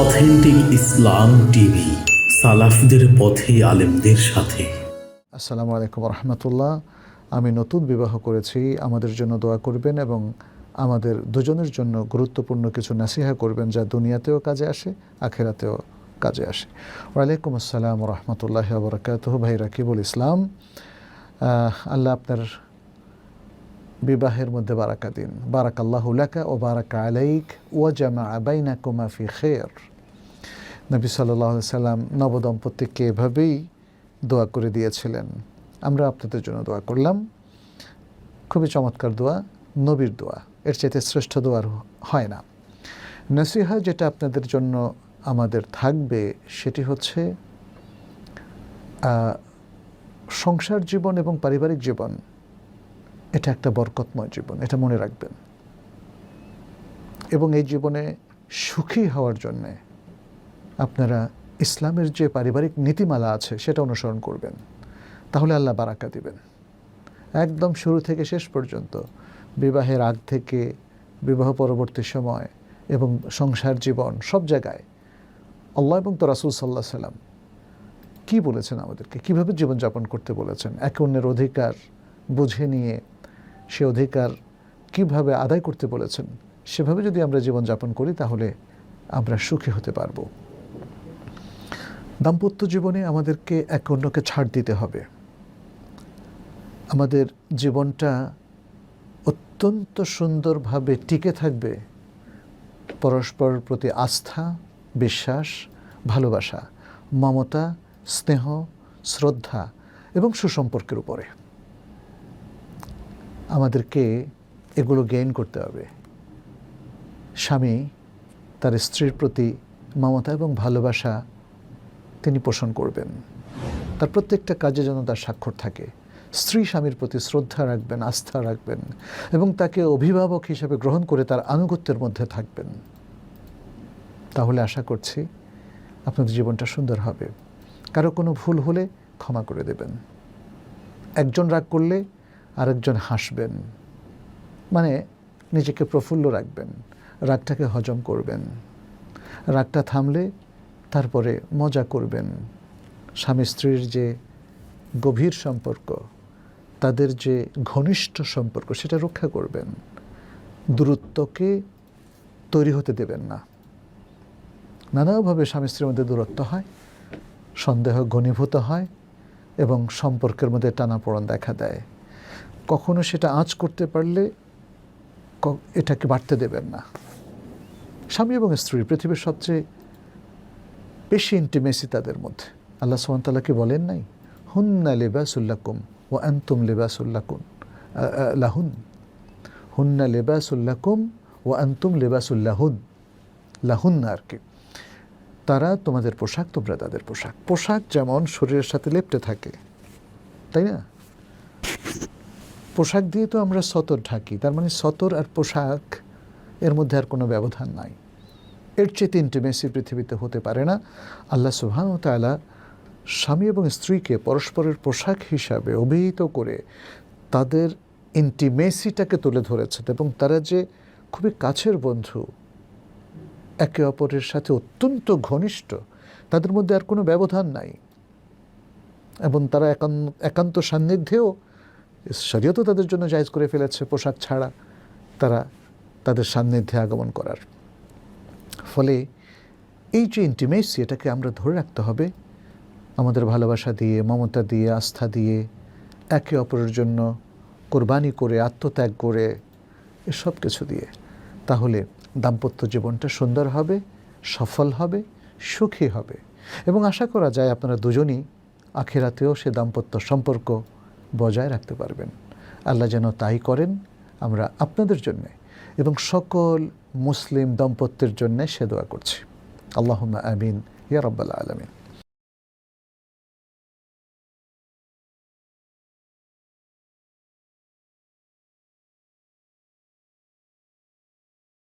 Authentic ইসলাম TV, সালাফদের পথে আলেমদের সাথে। আসসালামু আলাইকুম রহমতুল্লাহ আমি নতুন বিবাহ করেছি, আমাদের জন্য দোয়া করবেন এবং আমাদের দুজনের জন্য গুরুত্বপূর্ণ কিছু নাসিহা করবেন যা দুনিয়াতেও কাজে আসে, আখেরাতেও কাজে আসে। ওয়ালাইকুম আসসালাম রহমতুল্লাহ বরকাত ভাই রাকিবুল ইসলাম? আল্লাহ আপনার বিবাহের মধ্যে বারাকা দিন। বারাক আল্লাহ লাকা ও বারাকা আলাইক ও জামা আবাইনা কুমা ফি খের। নবী সাল্লাহ সাল্লাম নবদম্পতিকে এভাবেই দোয়া করে দিয়েছিলেন। আমরা আপনাদের জন্য দোয়া করলাম। খুবই চমৎকার দোয়া, নবীর দোয়া। এর চাইতে শ্রেষ্ঠ দোয়ার হয় না। নসিহা যেটা আপনাদের জন্য আমাদের থাকবে সেটি হচ্ছে সংসার জীবন এবং পারিবারিক জীবন। এটা একটা বরকতময় জীবন, এটা মনে রাখবেন। এবং এই জীবনে সুখী হওয়ার জন্যে আপনারা ইসলামের যে পারিবারিক নীতিমালা আছে সেটা অনুসরণ করবেন। তাহলে আল্লাহ বারাকা দিবেন। একদম শুরু থেকে শেষ পর্যন্ত বিবাহের আগ থেকে, বিবাহ পরবর্তী সময় এবং সংসার জীবন সব জায়গায় আল্লাহ এবং তো রাসুল সাল্লাহ সাল্লাম কী বলেছেন আমাদেরকে? কীভাবে জীবনযাপন করতে বলেছেন? একে অন্যের অধিকার বুঝে নিয়ে সে অধিকার কীভাবে আদায় করতে বলেছেন, সেভাবে যদি আমরা জীবনযাপন করি, তাহলে আমরা সুখী হতে পারব। দাম্পত্য জীবনে আমাদেরকে এক অন্যকে ছাড় দিতে হবে। আমাদের জীবনটা অত্যন্ত সুন্দরভাবে টিকে থাকবে পরস্পরের প্রতি আস্থা, বিশ্বাস, ভালোবাসা, মমতা, স্নেহ, শ্রদ্ধা এবং সুসম্পর্কের উপরে। আমাদেরকে এগুলো গেইন করতে হবে। স্বামী তার স্ত্রীর প্রতি মমতা এবং ভালোবাসা তিনি পোষণ করবেন। তার প্রত্যেকটা কাজে যেন তার স্বাক্ষর থাকে। স্ত্রী স্বামীর প্রতি শ্রদ্ধা রাখবেন, আস্থা রাখবেন এবং তাকে অভিভাবক হিসেবে গ্রহণ করে তার আনুগত্যের মধ্যে থাকবেন। তাহলে আশা করছি আপনাদের জীবনটা সুন্দর হবে। কারও কোনো ভুল হলে ক্ষমা করে দেবেন। একজন রাগ করলে আরেকজন হাসবেন। মানে নিজেকে প্রফুল্ল রাখবেন, রাগটাকে হজম করবেন। রাগটা থামলে তারপরে মজা করবেন। স্বামী স্ত্রীর যে গভীর সম্পর্ক, তাদের যে ঘনিষ্ঠ সম্পর্ক, সেটা রক্ষা করবেন। দূরত্বকে তৈরি হতে দেবেন না। নানাভাবে স্বামী স্ত্রীর মধ্যে দূরত্ব হয়, সন্দেহ ঘনীভূত হয় এবং সম্পর্কের মধ্যে টানাপোড়ন দেখা দেয়। কখনো সেটা আঁচ করতে পারলে এটাকে বাড়তে দেবেন না। স্বামী এবং স্ত্রী পৃথিবীর সবচেয়ে বেশি ইন্টিমেসি তাদের মধ্যে। আল্লাহ সুমতাল্লাহকে বলেন নাই, হুন্না লেবাসুল্লাকুম ও আন্তুম লেবাসুল্লাকুন লাহুন। হুন্না লেবাসুল্লাকুম ও আন্তুম লেবাসুল্লাহুন লাহুন্না আর কি তারা তোমাদের পোশাক, তোমরা তাদের পোশাক। পোশাক যেমন শরীরের সাথে লেপটে থাকে, তাই না? পোশাক দিয়ে তো আমরা সতর ঢাকি, তার মানে সতর আর পোশাক এর মধ্যে আর কোনো ব্যবধান নাই। এর চেয়ে ইন্টিমেসি পৃথিবীতে হতে পারে না। আল্লাহ সুবহান ও তালা স্বামী এবং স্ত্রীকে পরস্পরের পোশাক হিসাবে অভিহিত করে তাদের ইন্টিমেসিটাকে তুলে ধরেছেন এবং তারা যে খুবই কাছের বন্ধু, একে অপরের সাথে অত্যন্ত ঘনিষ্ঠ, তাদের মধ্যে আর কোনো ব্যবধান নাই। এবং তারা একান- একান্ত সান্নিধ্যেও শরীয়ত তাদের জন্য জায়জ করে ফেলেছে পোশাক ছাড়া। তারা তাদের সান্নিধ্যে আগমন করার। ফলে এই যে ইন্টিমেসি এটাকে আমরা ধরে রাখতে হবে। আমাদের ভালোবাসা দিয়ে, মমতা দিয়ে, আস্থা দিয়ে, একে অপরের জন্য কোরবানি করে, আত্মত্যাগ করে, এসব কিছু দিয়ে। তাহলে দাম্পত্য জীবনটা সুন্দর হবে, সফল হবে, সুখী হবে। এবং আশা করা যায় আপনারা দুজনই আখেরাতেও সে দাম্পত্য সম্পর্ক বজায় রাখতে পারবেন। আল্লাহ যেন তাই করেন আমরা আপনাদের জন্যে এবং সকল মুসলিম দম্পত্যের জন্যে সে দোয়া করছি। আল্লাহ আমিন। ইয়া রব্বাল আলমিন।